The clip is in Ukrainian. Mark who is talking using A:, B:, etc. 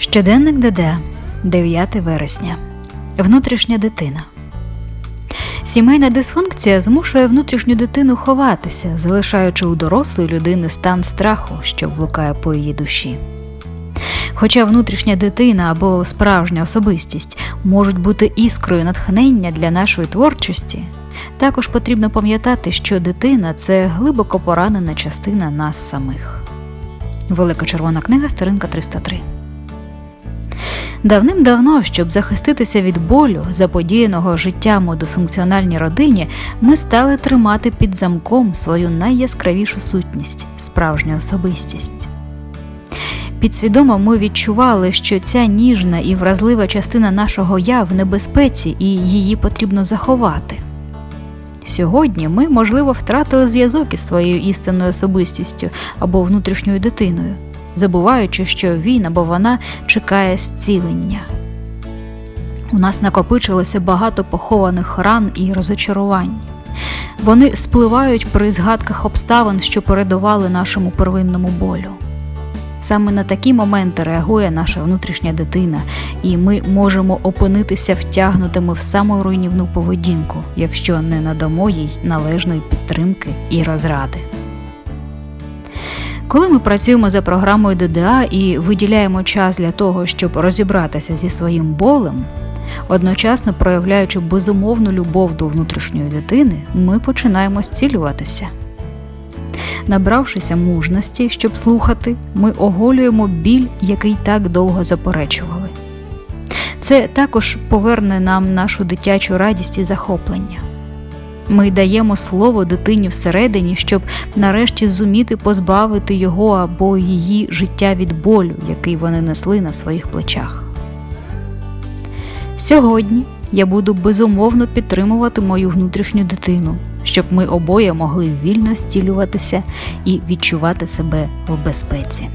A: Щоденник ДД, 9 вересня. Внутрішня дитина. Сімейна дисфункція змушує внутрішню дитину ховатися, залишаючи у дорослої людини стан страху, що блукає по її душі. Хоча внутрішня дитина або справжня особистість можуть бути іскрою натхнення для нашої творчості, також потрібно пам'ятати, що дитина це глибоко поранена частина нас самих. Велика червона книга, сторінка 303. Давним-давно, щоб захиститися від болю, заподіяного життям у дисфункціональній родині, ми стали тримати під замком свою найяскравішу сутність справжню особистість. Підсвідомо ми відчували, що ця ніжна і вразлива частина нашого я в небезпеці і її потрібно заховати. Сьогодні ми, можливо, втратили зв'язок із своєю істинною особистістю або внутрішньою дитиною, забуваючи, що він або вона чекає зцілення. У нас накопичилося багато похованих ран і розочарувань. Вони спливають при згадках обставин, що передували нашому первинному болю. Саме на такі моменти реагує наша внутрішня дитина, і ми можемо опинитися втягнутими в саму руйнівну поведінку, якщо не надамо їй належної підтримки і розради. Коли ми працюємо за програмою ДДА і виділяємо час для того, щоб розібратися зі своїм болем, одночасно проявляючи безумовну любов до внутрішньої дитини, ми починаємо зцілюватися. Набравшися мужності, щоб слухати, ми оголюємо біль, який так довго заперечували. Це також поверне нам нашу дитячу радість і захоплення. Ми даємо слово дитині всередині, щоб нарешті зуміти позбавити його або її життя від болю, який вони несли на своїх плечах. Сьогодні я буду безумовно підтримувати мою внутрішню дитину, щоб ми обоє могли вільно зцілюватися і відчувати себе в безпеці.